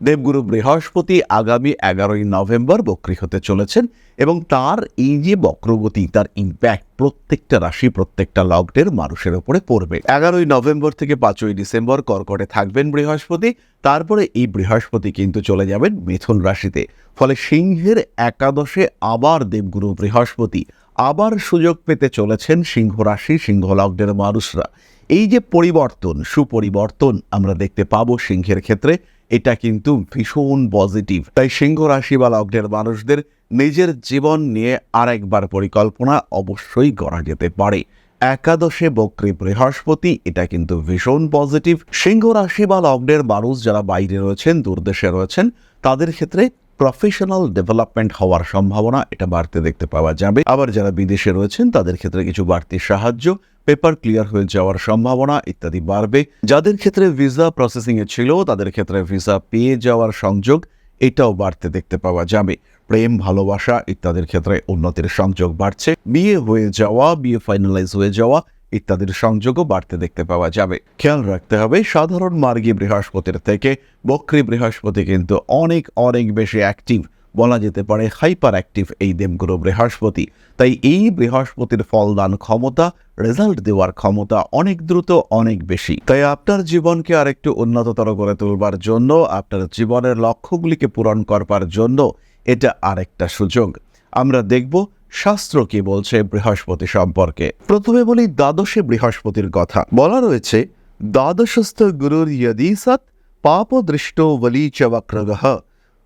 দেবগুরু বৃহস্পতি আগামী এগারোই নভেম্বর বক্রী হতে চলেছেন এবং তার এই যে বক্রগতি, তার ইম্প্যাক্ট প্রত্যেকটা রাশি, প্রত্যেকটা লগ্নের মানুষের উপরে পড়বে। এগারোই নভেম্বর থেকে পাঁচই ডিসেম্বর কর্কটে থাকবেন বৃহস্পতি, তারপরে এই বৃহস্পতি কিন্তু চলে যাবেন মিথুন রাশিতে। ফলে সিংহের একাদশে আবার দেবগুরু বৃহস্পতি, আবার সুযোগ পেতে চলেছেন সিংহ রাশি, সিংহ লগ্নের মানুষরা। এই যে পরিবর্তন, সুপরিবর্তন আমরা দেখতে পাবো সিংহের ক্ষেত্রে এটা কিন্তু ভীষণ পজিটিভ তাই সিংহ রাশি বা লগ্নের মানুষদের নিজের জীবন নিয়ে আরেকবার পরিকল্পনা অবশ্যই করা যেতে পারে। একাদশে বক্রী বৃহস্পতি, এটা কিন্তু ভীষণ পজিটিভ সিংহ রাশি বা লগ্নের মানুষ যারা বাইরে রয়েছেন, দূরদেশে রয়েছেন, তাদের ক্ষেত্রে প্রফেশনাল ডেভেলপমেন্ট হওয়ার সম্ভাবনা, এটা বাড়তে দেখতে পাওয়া যাবে। আবার যারা বিদেশে রয়েছেন, তাদের ক্ষেত্রে কিছু বাড়তি সাহায্য পেপার ক্লিয়ার হয়ে যাওয়ার সম্ভাবনা ইত্যাদি বাড়বে। যাদের ক্ষেত্রে ভিসা প্রসেসিং এ ছিল, তাদের ক্ষেত্রে ভিসা পেয়ে যাওয়ার সংযোগ, এটাও বাড়তে দেখতে পাওয়া যাবে। প্রেম, ভালোবাসা ইত্যাদির ক্ষেত্রে উন্নতির সংযোগ বাড়ছে। বিয়ে হয়ে যাওয়া, বিয়ে ফাইনালাইজ হয়ে যাওয়া ইত্যাদির সংযোগও বাড়তে দেখতে পাওয়া যাবে। খেয়াল রাখতে হবে, সাধারণ মার্গী বৃহস্পতির থেকে বক্রী বৃহস্পতি কিন্তু অনেক অনেক বেশি অ্যাক্টিভ বলা যেতে পারে হাইপার অ্যাক্টিভ এই দেবগুরু বৃহস্পতি। তাই এই বৃহস্পতির ফলদান ক্ষমতা রেজাল্ট দেওয়ার ক্ষমতা অনেক দ্রুত, অনেক বেশি। তাই আপনার জীবনকে আরেকটু উন্নততর করে তুলবার জন্য, আপনার জীবনের লক্ষ্যগুলিকে পূরণ করবার জন্য এটা আরেকটা সুযোগ। আমরা দেখব শাস্ত্র কি বলছে বৃহস্পতি সম্পর্কে? প্রথমে বলি দ্বাদশে বৃহস্পতির কথা। বলা রয়েছে, দ্বাদশস্থ গুরুর ইয়দি সৎ পাপ দৃষ্ট বলি চ বক্রগহ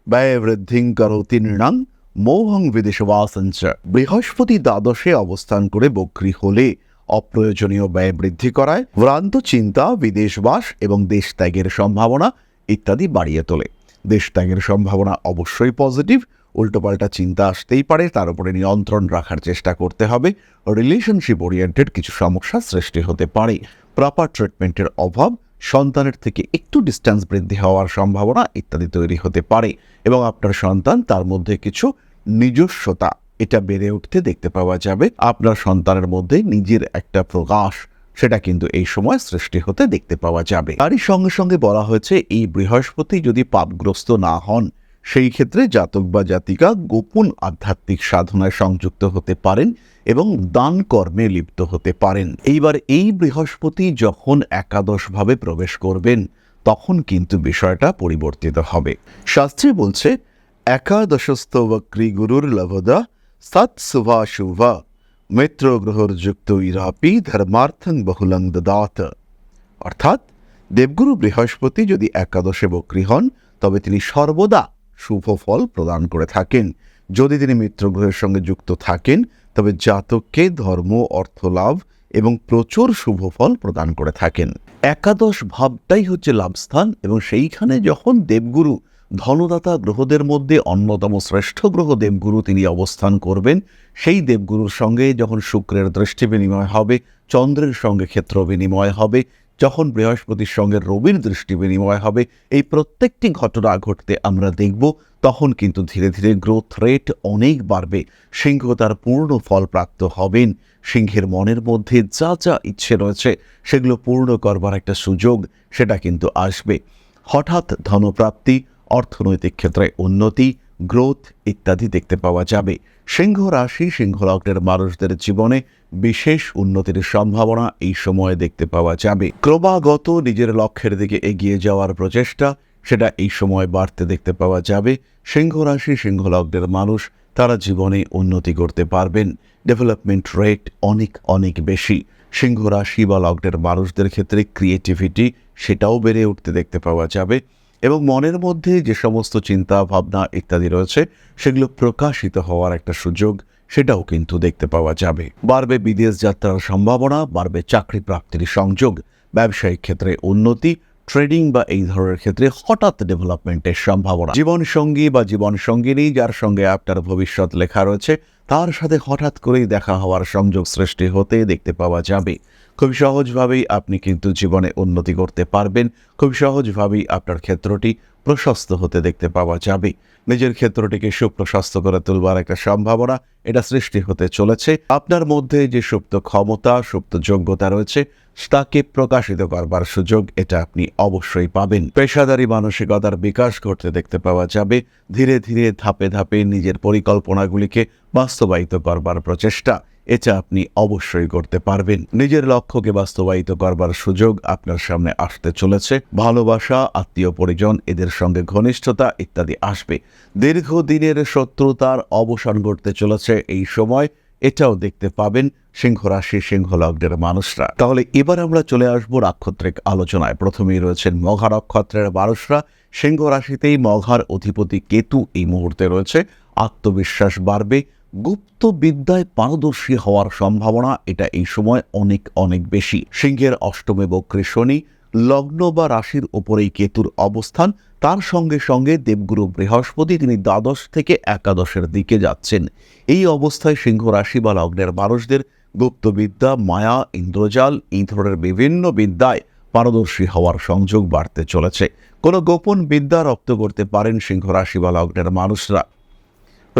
ব্যয় বৃদ্ধিং করতি নৃণাং মোহং বিদেশবাসঞ্চ। বৃহস্পতি দ্বাদশে অবস্থান করে বক্রী হলে অপ্রয়োজনীয় ব্যয় বৃদ্ধি করায় ভ্রান্ত চিন্তা, বিদেশবাস এবং দেশ ত্যাগের সম্ভাবনা ইত্যাদি বাড়িয়ে তোলে। দেশ ত্যাগের সম্ভাবনা অবশ্যই পজিটিভ উল্টোপাল্টা চিন্তা আসতেই পারে, তার উপরে নিয়ন্ত্রণ রাখার চেষ্টা করতে হবে। রিলেশনশিপ ওরিয়েন্টেড কিছু সমস্যা সৃষ্টি হতে পারে। প্রপার ট্রিটমেন্টের অভাব, সন্তানের থেকে একটু ডিস্টেন্স বৃদ্ধি হওয়ার সম্ভাবনা ইত্যাদি তৈরি হতে পারে এবং আপনার সন্তান তার মধ্যে কিছু নিজস্বতা, এটা বেড়ে উঠতে দেখতে পাওয়া যাবে। আপনার সন্তানের মধ্যে নিজের একটা প্রকাশ, সেটা কিন্তু এই সময় সৃষ্টি হতে দেখতে পাওয়া যাবে। তারই সঙ্গে সঙ্গে বলা হয়েছে, এই বৃহস্পতি যদি পাপগ্রস্ত না হন সেই ক্ষেত্রে জাতক বা জাতিকা গোপন আধ্যাত্মিক সাধনায় সংযুক্ত হতে পারেন এবং দান কর্মে লিপ্ত হতে পারেন। এইবার এই বৃহস্পতি যখন একাদশভাবে প্রবেশ করবেন, তখন কিন্তু বিষয়টা পরিবর্তিত হবে। শাস্ত্রী বলছে একাদশস্থ বক্রী গুরুর লভদা সৎ শুভা শুভা মিত্র গ্রহর যুক্ত ইরাপি ধর্মার্থং বহুলং দদাত। অর্থাৎ, দেবগুরু বৃহস্পতি যদি একাদশে বক্রী হন, তবে তিনি সর্বদা শুভ ফল প্রদান করে থাকেন। যদি তিনি মিত্রগ্রহের সঙ্গে যুক্ত থাকেন, তবে জাতককে ধর্ম, অর্থ লাভ এবং প্রচুর শুভ ফল প্রদান করে থাকেন। একাদশ ভাবটাই হচ্ছে লাভস্থান এবং সেইখানে যখন দেবগুরু, ধনদাতা গ্রহদের মধ্যে অন্যতম শ্রেষ্ঠ গ্রহ দেবগুরু তিনি অবস্থান করবেন, সেই দেবগুরুর সঙ্গে যখন শুক্রের দৃষ্টি বিনিময় হবে, চন্দ্রের সঙ্গে ক্ষেত্র বিনিময় হবে যখন বৃহস্পতির সঙ্গে রবির দৃষ্টি বিনিময় হবে, এই প্রত্যেকটি ঘটনা ঘটতে আমরা দেখব, তখন কিন্তু ধীরে ধীরে গ্রোথ রেট অনেক বাড়বে। সিংহ তার পূর্ণ ফল প্রাপ্ত হবেন। সিংহের মনের মধ্যে যা যা ইচ্ছে রয়েছে, সেগুলো পূর্ণ করবার একটা সুযোগ, সেটা কিন্তু আসবে। হঠাৎ ধনপ্রাপ্তি, অর্থনৈতিক ক্ষেত্রে উন্নতি গ্রোথ ইত্যাদি দেখতে পাওয়া যাবে। সিংহ রাশি, সিংহ লগ্নের মানুষদের জীবনে বিশেষ উন্নতির সম্ভাবনা এই সময়ে দেখতে পাওয়া যাবে। ক্রমাগত নিজের লক্ষ্যের দিকে এগিয়ে যাওয়ার প্রচেষ্টা, সেটা এই সময় বাড়তে দেখতে পাওয়া যাবে। সিংহ রাশি, সিংহ লগ্নের মানুষ, তারা জীবনে উন্নতি করতে পারবেন। ডেভেলপমেন্ট রেট অনেক অনেক বেশি। সিংহ রাশি বা লগ্নের মানুষদের ক্ষেত্রে ক্রিয়েটিভিটি, সেটাও বেড়ে উঠতে দেখতে পাওয়া যাবে। এবং মনের মধ্যে যে সমস্ত চিন্তা, ভাবনা ইত্যাদি রয়েছে, সেগুলো প্রকাশিত হওয়ার একটা সুযোগ, সেটাও কিন্তু দেখতে পাওয়া যাবে। বাড়বে বিদেশ যাত্রার সম্ভাবনা, বাড়বে চাকরি প্রাপ্তির সংযোগ, ব্যবসায়িক ক্ষেত্রে উন্নতি, ট্রেডিং বা এই ধরনের ক্ষেত্রে হঠাৎ ডেভেলপমেন্টের সম্ভাবনা। জীবন সঙ্গী বা জীবন সঙ্গিনী যার সঙ্গে আপনার ভবিষ্যৎ লেখা রয়েছে, তার সাথে হঠাৎ করেই দেখা হওয়ার সংযোগ সৃষ্টি হতে দেখতে পাওয়া যাবে। খুব সহজভাবেই আপনি কিন্তু জীবনে উন্নতি করতে পারবেন। খুব সহজভাবেই আপনার ক্ষেত্রটি প্রশস্ত হতে দেখতে পাওয়া যাবে। নিজের ক্ষেত্রটিকে সুপ্রশস্ত করে তুলবার একটা সম্ভাবনা এটা সৃষ্টি হতে চলেছে। আপনার মধ্যে যে সুপ্ত ক্ষমতা, সুপ্ত যোগ্যতা রয়েছে, তাকে প্রকাশিত করবার সুযোগ এটা আপনি অবশ্যই পাবেন। পেশাদারি মানসিকতার বিকাশ ঘটতে দেখতে পাওয়া যাবে। ধীরে ধীরে ধাপে ধাপে নিজের পরিকল্পনাগুলিকে বাস্তবায়িত করবার প্রচেষ্টা। এটা আপনি অবশ্যই করতে পারবেন। নিজের লক্ষ্যকে বাস্তবায়িত করবার সুযোগ আপনার সামনে আসতে চলেছে। ভালোবাসা, আত্মীয় পরিজন, এদের সঙ্গে ঘনিষ্ঠতা ইত্যাদি আসবে। দীর্ঘদিনের শত্রুতার অবসান ঘটতে চলেছে এই সময়। এটাও দেখতে পাবেন সিংহ রাশি সিংহ লগ্নের মানুষরা। তাহলে এবার আমরা চলে আসব নাক্ষত্রিক আলোচনায়। প্রথমেই রয়েছেন মঘা নক্ষত্রের মানুষরা। সিংহ রাশিতেই মঘার অধিপতি কেতু এই মুহূর্তে রয়েছে। আত্মবিশ্বাস বাড়বে। গুপ্ত বিদ্যায় পারদর্শী হওয়ার সম্ভাবনা এটা এই সময় অনেক অনেক বেশি। সিংহের অষ্টমে বক্রী শনি, লগ্ন বা রাশির ওপরেই কেতুর অবস্থান। তার সঙ্গে সঙ্গে দেবগুরু বৃহস্পতি তিনি দ্বাদশ থেকে একাদশের দিকে যাচ্ছেন। এই অবস্থায় সিংহ রাশি বা লগ্নের মানুষদের গুপ্তবিদ্যা মায়া, ইন্দ্রজাল এই ধরনের বিভিন্ন বিদ্যায় পারদর্শী হওয়ার সংযোগ বাড়তে চলেছে। কোনো গোপন বিদ্যা রপ্ত করতে পারেন সিংহ রাশি বা লগ্নের মানুষরা।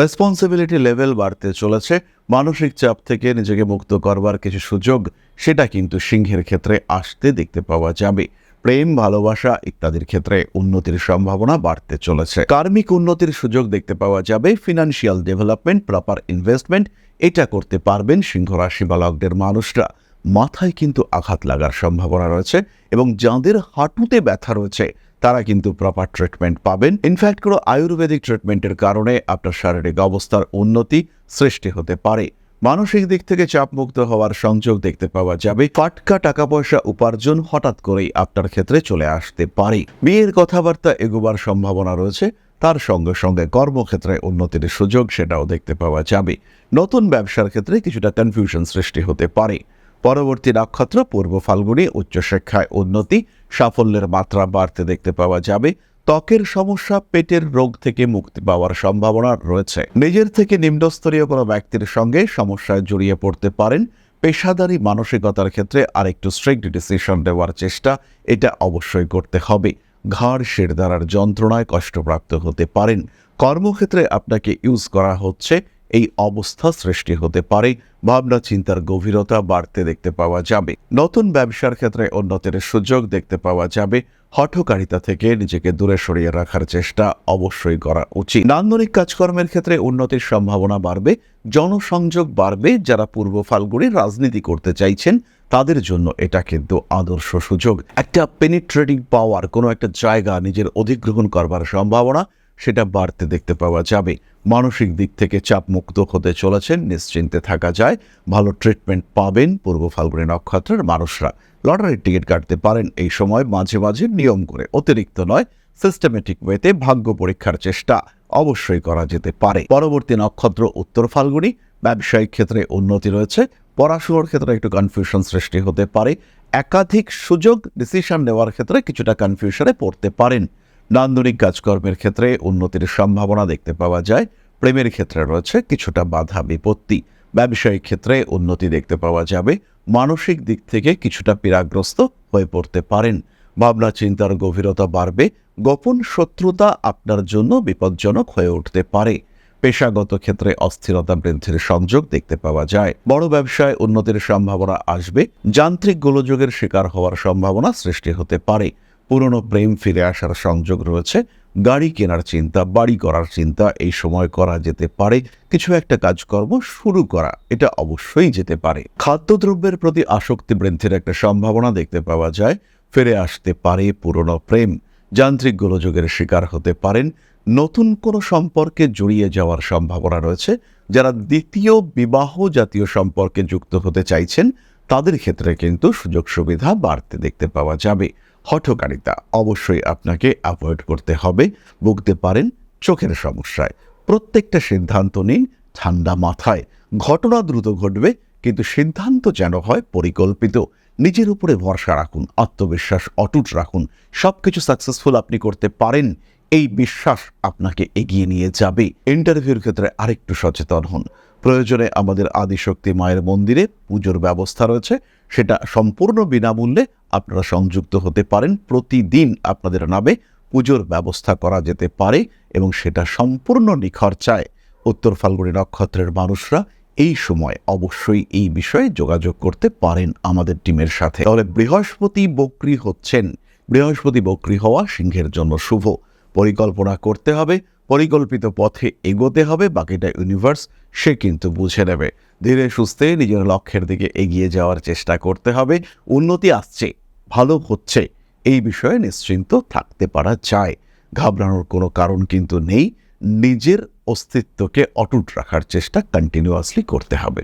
রেসপন্সিবিলিটি লেভেল বাড়তে চলেছে। মানসিক চাপ থেকে নিজেকে মুক্ত করবার কিছু সুযোগ, সেটা কিন্তু সিংহের ক্ষেত্রে আসতে দেখতে পাওয়া যাবে। প্রেম, ভালোবাসা ইত্যাদির ক্ষেত্রে উন্নতির সম্ভাবনা বাড়তে চলেছে। কার্মিক উন্নতির সুযোগ দেখতে পাওয়া যাবে। ফিনান্সিয়াল ডেভেলপমেন্ট প্রপার ইনভেস্টমেন্ট এটা করতে পারবেন সিংহ রাশি বা লগ্নের মানুষরা। মাথায় কিন্তু আঘাত লাগার সম্ভাবনা রয়েছে এবং যাদের হাঁটুতে ব্যথা রয়েছে তারা কিন্তু প্রপার ট্রিটমেন্ট পাবেন। ইনফ্যাক্ট কোনো আয়ুর্বেদিক ট্রিটমেন্টের কারণে আপনার শারীরিক অবস্থার উন্নতি সৃষ্টি হতে পারে। মানসিক দিক থেকে চাপমুক্ত হওয়ার সংযোগ দেখতে পাওয়া যাবে। ফাটকা টাকা পয়সা উপার্জন হঠাৎ করেই আপনার ক্ষেত্রে চলে আসতে পারে। বিয়ের কথাবার্তা এগোবার সম্ভাবনা রয়েছে। তার সঙ্গে সঙ্গে কর্মক্ষেত্রে উন্নতির সুযোগ সেটাও দেখতে পাওয়া যাবে। নতুন ব্যবসার ক্ষেত্রে কিছুটা কনফিউশন সৃষ্টি হতে পারে। পরবর্তী নক্ষত্র পূর্ব ফাল্গুনে উচ্চশিক্ষায় উন্নতি, সাফল্যের মাত্রা বাড়তে দেখতে পাওয়া যাবে। ত্বকের সমস্যা, পেটের রোগ থেকে মুক্তি পাওয়ার সম্ভাবনা রয়েছে। নিজের থেকে নিম্নস্তরীয় কোনো ব্যক্তির সঙ্গে সমস্যায় জড়িয়ে পড়তে পারেন। পেশাদারি মানসিকতার ক্ষেত্রে আরেকটু স্ট্রিক্ট ডিসিশন দেওয়ার চেষ্টা, এটা অবশ্যই করতে হবে। ঘাড় শিরদারার যন্ত্রণায় কষ্টপ্রাপ্ত হতে পারেন। কর্মক্ষেত্রে আপনাকে ইউজ করা হচ্ছে এই অবস্থা সৃষ্টি হতে পারে। ভাবনা, চিন্তার গভীরতা বাড়তে দেখতে পাওয়া যাবে। নতুন ব্যবসার ক্ষেত্রে উন্নতির সুযোগ দেখতে পাওয়া যাবে। হঠকারিতা থেকে নিজেকে দূরে সরিয়ে রাখার চেষ্টা অবশ্যই করা উচিত। নান্দনিক কাজকর্মের ক্ষেত্রে উন্নতির সম্ভাবনা বাড়বে। জনসংযোগ বাড়বে। যারা পূর্ব ফাল্গুনে রাজনীতি করতে চাইছেন, তাদের জন্য এটা কিন্তু আদর্শ সুযোগ। একটা পেনিট্রেটিং পাওয়ার কোনো একটা জায়গা নিজের অধিগ্রহণ করবার সম্ভাবনা সেটা বাড়তে দেখতে পাওয়া যাবে। মানসিক দিক থেকে চাপমুক্ত হতে চলেছেন, নিশ্চিন্তে থাকা যায়, ভালো ট্রিটমেন্ট পাবেন পূর্ব ফাল্গুনি নক্ষত্রের মানুষরা। লটারির টিকিট কাটতে পারেন, এই সময় মাঝে মাঝে নিয়ম করে, অতিরিক্ত নয় সিস্টেমেটিক ওয়েতে ভাগ্য পরীক্ষার চেষ্টা অবশ্যই করা যেতে পারে। পরবর্তী নক্ষত্র উত্তর ফাল্গুনি, ব্যবসায়িক ক্ষেত্রে উন্নতি রয়েছে, পড়াশুনোর ক্ষেত্রে একটু কনফিউশন সৃষ্টি হতে পারে, একাধিক সুযোগ ডিসিশন নেওয়ার ক্ষেত্রে কিছুটা কনফিউশনে পড়তে পারেন। নান্দনিক কাজকর্মের ক্ষেত্রে উন্নতির সম্ভাবনা দেখতে পাওয়া যায়। প্রেমের ক্ষেত্রে রয়েছে কিছুটা বাধা বিপত্তি। ব্যবসায়িক ক্ষেত্রে উন্নতি দেখতে পাওয়া যাবে। মানসিক দিক থেকে কিছুটা পীড়াগ্রস্ত হয়ে পড়তে পারেন। ভাবনা চিন্তার গভীরতা বাড়বে। গোপন শত্রুতা আপনার জন্য বিপজ্জনক হয়ে উঠতে পারে। পেশাগত ক্ষেত্রে অস্থিরতা বৃদ্ধির সংযোগ দেখতে পাওয়া যায়। বড় ব্যবসায় উন্নতির সম্ভাবনা আসবে। যান্ত্রিক গোলযোগের শিকার হওয়ার সম্ভাবনা সৃষ্টি হতে পারে। পুরনো প্রেম ফিরে আসার সংযোগ রয়েছে। গাড়ি কেনার চিন্তা, বাড়ি করার চিন্তা, এই সময় করা যেতে পারে। কিছু একটা কাজকর্ম শুরু করা, এটা অবশ্যই যেতে পারে। খাদ্যদ্রব্যের প্রতি আসক্তি বৃদ্ধির একটা সম্ভাবনা দেখতে পাওয়া যায়। ফিরে আসতে পারে পুরনো প্রেম। যান্ত্রিক গোলযোগের শিকার হতে পারেন। নতুন কোনো সম্পর্কে জড়িয়ে যাওয়ার সম্ভাবনা রয়েছে। যারা দ্বিতীয় বিবাহ জাতীয় সম্পর্কে যুক্ত হতে চাইছেন, তাদের ক্ষেত্রে কিন্তু সুযোগ সুবিধা বাড়তে দেখতে পাওয়া যাবে। হঠকারিতা অবশ্যই আপনাকে অ্যাভয়েড করতে হবে। ভুগতে পারেন চোখের সমস্যায়। প্রত্যেকটা সিদ্ধান্ত নিন ঠান্ডা মাথায়। ঘটনা দ্রুত ঘটবে, কিন্তু সিদ্ধান্ত যেন হয় পরিকল্পিত। নিজের উপরে ভরসা রাখুন, আত্মবিশ্বাস অটুট রাখুন। সব কিছু সাকসেসফুল আপনি করতে পারেন, এই বিশ্বাস আপনাকে এগিয়ে নিয়ে যাবে। ইন্টারভিউর ক্ষেত্রে আরেকটু সচেতন হন। প্রয়োজনে আমাদের আদিশক্তি মায়ের মন্দিরে পুজোর ব্যবস্থা রয়েছে। সেটা সম্পূর্ণ বিনামূল্যে আপনারা সংযুক্ত হতে পারেন। প্রতিদিন আপনাদের নামে পুজোর ব্যবস্থা করা যেতে পারে এবং সেটা সম্পূর্ণ নিখরচায় উত্তর ফাল্গুনী নক্ষত্রের মানুষরা এই সময় অবশ্যই এই বিষয়ে যোগাযোগ করতে পারেন আমাদের টিমের সাথে। তাহলে বৃহস্পতি বক্রি হচ্ছেন। বৃহস্পতি বক্রি হওয়া সিংহের জন্য শুভ। পরিকল্পনা করতে হবে। পরিকল্পিত পথে এগোতে হবে, বাকিটা ইউনিভার্স সে কিন্তু বুঝে নেবে। ধীরে সুস্থে নিজের লক্ষ্যের দিকে এগিয়ে যাওয়ার চেষ্টা করতে হবে। উন্নতি আসছে, ভালো হচ্ছে, এই বিষয়ে নিশ্চিন্ত থাকতে পারা যায়। ঘাবড়ানোর কোনো কারণ কিন্তু নেই, নিজের অস্তিত্বকে অটুট রাখার চেষ্টা কন্টিনিউয়াসলি করতে হবে।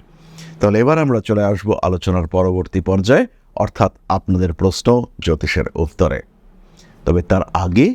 তাহলে এবার আমরা চলে আসব আলোচনার পরবর্তী পর্যায়ে, অর্থাৎ আপনাদের প্রশ্ন জ্যোতিষের উত্তরে। তবে তার আগে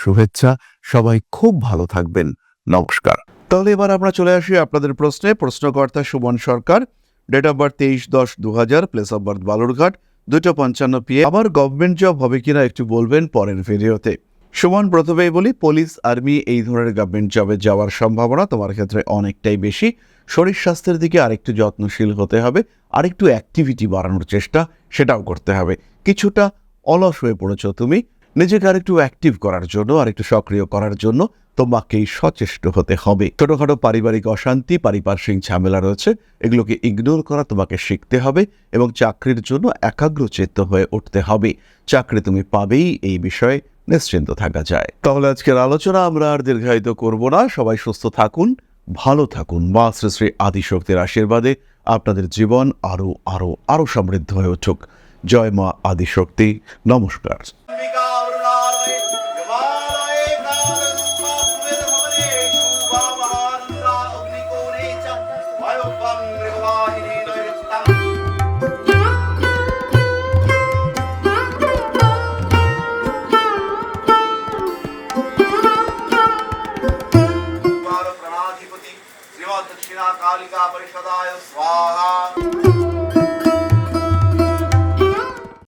শুভেচ্ছা। সবাই খুব ভালো থাকবেন। নমস্কার। তাহলে এবার আমরা চলে আসি আপনাদের প্রশ্নে। প্রশ্নকর্তা Suman Sarkar date of birth তেইশ দশ দু হাজার প্লেস অফ বার্থ বালুরঘাট দুটো পঞ্চান্ন পিএ আবার গভর্নমেন্ট জব হবে কিনা একটু বলবেন পরের ভিডিওতে সুমন, প্রথমেই বলি পুলিশ আর্মি এই ধরনের গভর্নমেন্ট জবে যাওয়ার সম্ভাবনা তোমার ক্ষেত্রে অনেকটাই বেশি। শরীর স্বাস্থ্যের দিকে আরেকটু যত্নশীল হতে হবে, আরেকটু অ্যাক্টিভিটি বাড়ানোর চেষ্টা, সেটাও করতে হবে। কিছুটা অলস হয়ে পড়েছ তুমি নিজেকে আরেকটু অ্যাক্টিভ করার জন্য, আরেকটু সক্রিয় করার জন্য তোমাকেই সচেষ্ট হতে হবে। ছোটখাটো পারিবারিক অশান্তি, পারিপার্শ্বিক ঝামেলা রয়েছে, এগুলোকে ইগনোর করা তোমাকে শিখতে হবে এবং চাকরির জন্য একাগ্র একাগ্রচিত্ত হয়ে উঠতে হবে। চাকরি তুমি পাবেই, এই বিষয়ে নিশ্চিন্ত থাকা যায়। তাহলে আজকের আলোচনা আমরা আর দীর্ঘায়িত করব না। সবাই সুস্থ থাকুন, ভালো থাকুন। মা শ্রী শ্রী আদিশক্তির আশীর্বাদে আপনাদের জীবন আরও আরও আরও সমৃদ্ধ হয়ে উঠুক। জয় মা আদিশক্তি। নমস্কার।